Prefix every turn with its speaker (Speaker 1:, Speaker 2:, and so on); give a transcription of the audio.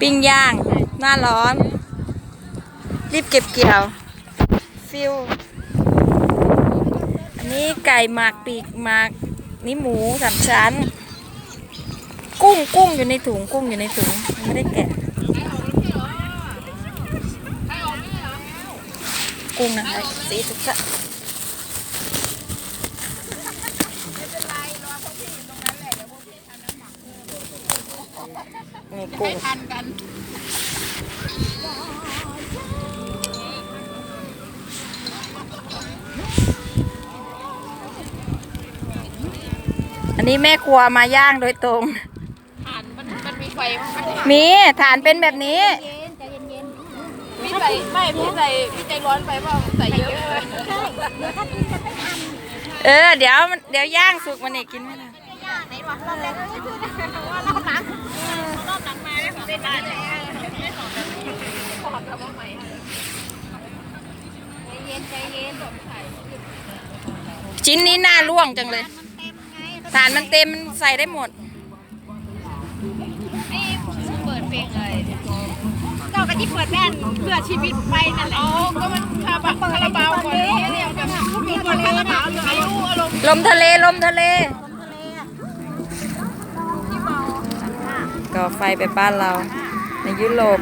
Speaker 1: ปิ้งย่าง หน้าร้อน รีบเก็บเกี่ยว ฟิว อันนี้ไก่หมักปีกหมักนี่หมูสามชั้น กุ้งกุ้งอยู่ในถุงกุ้งอยู่ในถุงไม่ได้แกะ กุ้งนะคะสีทุกท่า นนี่กุ้ง
Speaker 2: ทันกัน
Speaker 1: อันนี้แม่ครัวมาย่างโดยตรง
Speaker 2: ทานมันมันมีไฟมั้งไหม
Speaker 1: มีฐานเป็นแบบนี้
Speaker 2: พี่ใส่ไม่พี่ใส่พี่ใจร้อนไปเปล่าใส่เยอะเลย
Speaker 1: เออ เดี๋ยวมันเดี๋ยวย่างสุกมันอีกกินไม่ได้
Speaker 2: ไหนวะรอบแรกก็คือว่ารอบหลังรอบหลังมาได้ของเป็นได้เลยขอ ทำมาใหม่ใจเย็นใจเย็น
Speaker 1: ชิ้นนี้น่าล่วงจังเลยฐานมันเต็มมันใส่ได้หมด
Speaker 2: ไอ้เปิดเพลงอะไรเจ้ากันที่เปิดแม่นเพื่อชีวิตไปนั่นแหละอ๋อก็มันคาบาคาราบาวก่อนเนี่ยแบบมีคนคาราบาวอายุอารมณ์
Speaker 1: ลมทะเลลมทะเลก่อไฟไปบ้านเราในยุโรป